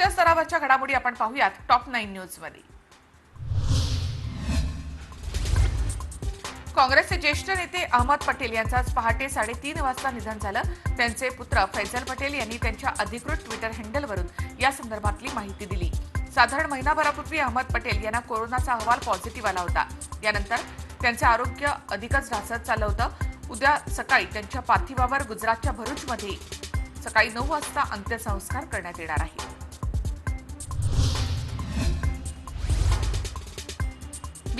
राष्ट्रीय स्तरावरच्या घडामोडी आपण पाहूयात. टॉप नाईन न्यूजमध्ये. काँग्रेसचे ज्येष्ठ नेते अहमद पटेल यांचं आज पहाटे साडेतीन वाजता निधन झालं. त्यांचे पुत्र फैजल पटेल यांनी त्यांच्या अधिकृत ट्विटर हँडलवरून या संदर्भातली माहिती दिली. साधारण महिनाभरापूर्वी अहमद पटेल यांना कोरोनाचा अहवाल पॉझिटिव्ह आला होता. यानंतर त्यांचे आरोग्य अधिकच ढासत चाललं होतं. उद्या सकाळी त्यांच्या पार्थिवावर गुजरातच्या भरूचमध्ये सकाळी नऊ वाजता अंत्यसंस्कार करण्यात येणार आहे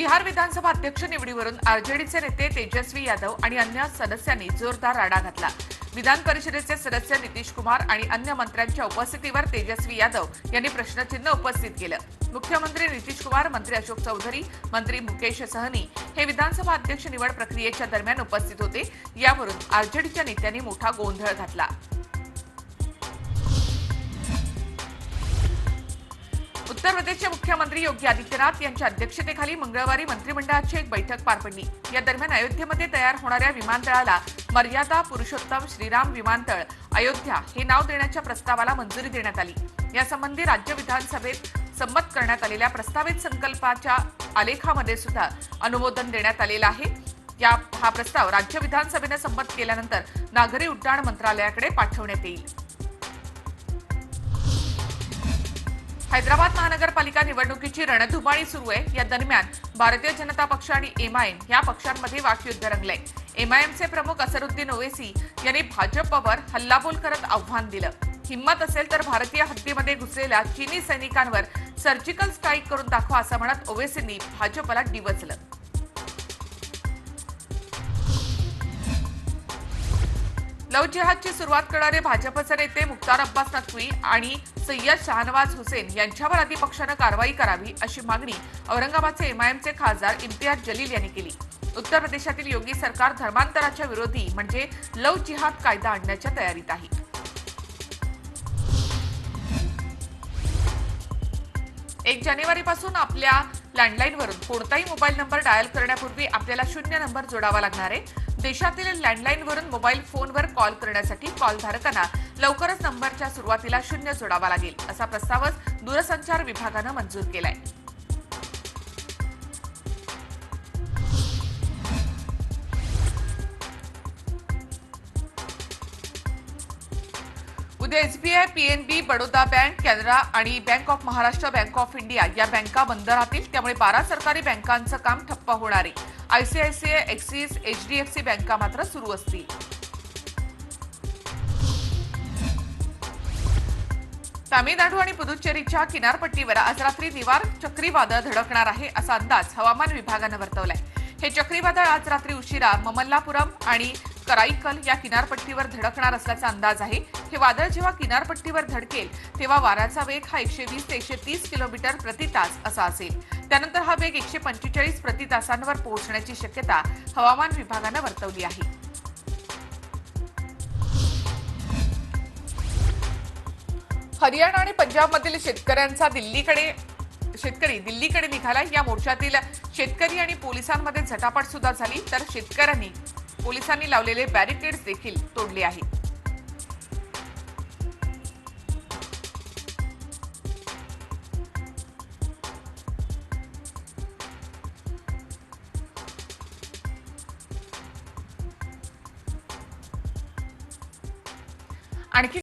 बिहार विधानसभा अध्यक्ष निवडीवरून आरजेडीचे नेते तेजस्वी यादव आणि अन्य सदस्यांनी जोरदार राडा घातला. विधान परिषदेचे सदस्य नितीश कुमार आणि अन्य मंत्र्यांच्या उपस्थितीवर तेजस्वी यादव यांनी प्रश्नचिन्ह उपस्थित केलं. मुख्यमंत्री नितीश कुमार मंत्री अशोक चौधरी मंत्री मुकेश सहनी हे विधानसभा अध्यक्ष निवड प्रक्रियेच्या दरम्यान उपस्थित होते. यावरून आरजेडीच्या नेत्यांनी मोठा गोंधळ घातला. उत्तर प्रदेशचे मुख्यमंत्री योगी आदित्यनाथ यांच्या अध्यक्षतेखाली मंगळवारी मंत्रिमंडळाची एक बैठक पार पडली. या दरम्यान अयोध्येमध्ये तयार होणाऱ्या विमानतळाला मर्यादा पुरुषोत्तम श्रीराम विमानतळ अयोध्या हे नाव देण्याच्या प्रस्तावाला मंजुरी देण्यात आली. यासंबंधी राज्य विधानसभेत संमत करण्यात आलेल्या प्रस्तावित संकल्पाच्या आलेखामध्ये सुद्धा अनुमोदन देण्यात आलेलं आहे. या हा प्रस्ताव राज्य विधानसभेनं संमत केल्यानंतर नागरी उड्डाण मंत्रालयाकडे पाठवण्यात येईल. हैदराबाद महानगरपालिका निवडणुकीची रणधुमाळी सुरू आहे. या दरम्यान भारतीय जनता पक्ष आणि एमआयएम या पक्षांमध्ये वाकयुद्ध रंगलंय. एमआयएमचे प्रमुख असरुद्दीन ओवेसी यांनी भाजपवर हल्लाबोल करत आव्हान दिलं. हिंमत असेल तर भारतीय हद्दीमध्ये घुसलेल्या चीनी सैनिकांवर सर्जिकल स्ट्राईक करून दाखवा असं म्हणत ओवेसींनी भाजपला डिवचलं. लव जिहादची सुरुवात करणारे भाजपचे नेते मुख्तार अब्बास नक्वी आणि सय्यद शहानवाज हुसेन यांच्यावर आधी पक्षानं कारवाई करावी अशी मागणी औरंगाबादचे एमआयएमचे खासदार इम्तियाज जलील यांनी केली. उत्तर प्रदेशातील योगी सरकार धर्मांतराच्या विरोधी म्हणजे लव जिहाद कायदा आणण्याच्या तयारीत आहे. एक जानेवारीपासून आपल्या लँडलाईनवरून कोणताही मोबाईल नंबर डायल करण्यापूर्वी आपल्याला शून्य नंबर जोडावा लागणार आहे. देशातील लँडलाईनवरून मोबाईल फोनवर कॉल करण्यासाठी कॉलधारकांना लवकरच नंबरच्या सुरुवातीला शून्य जोडावा लागेल असा प्रस्तावच दूरसंचार विभागानं मंजूर केलाय. उद्या SBI PNB Baroda bank Canara आणि bank of Maharashtra bank of India या बँका बंद राहतील. त्यामुळे बारा सरकारी बँकांचं काम ठप्प होणार आहे. आयसीआयसीआय एक्सिस एचडीएफसी बँका मात्र सुरू असतील. तामिळनाडू आणि पुदुच्चेरीच्या किनारपट्टीवर आज रात्री निवार चक्रीवादळ धडकणार आहे असा अंदाज हवामान विभागानं वर्तवलाय. हे चक्रीवादळ आज रात्री उशिरा ममल्लापुरम आणि कराईकल या किनारपट्टीवर धडकणार असल्याचा अंदाज आहे. हे वादळ जेव्हा किनारपट्टीवर धडकेल तेव्हा वाऱ्याचा वेग हा एकशे वीस ते एकशे तीस किलोमीटर प्रति तास असा असेल. त्यानंतर हा वेग एकशे पंचेचाळीस प्रति तासांवर पोहोचण्याची शक्यता हवामान विभागानं वर्तवली आहे. हरियाणा आणि पंजाबमधील शेतकऱ्यांचा दिल्लीकडे शेतकरी दिल्लीकडे निघाला या मोर्चातील शेतकरी आणि पोलिसांमध्ये झटापट सुद्धा झाली. तर शेतकऱ्यांनी पोलिसांनी लावलेले बॅरिकेड्स देखील तोडले आहेत. आणखी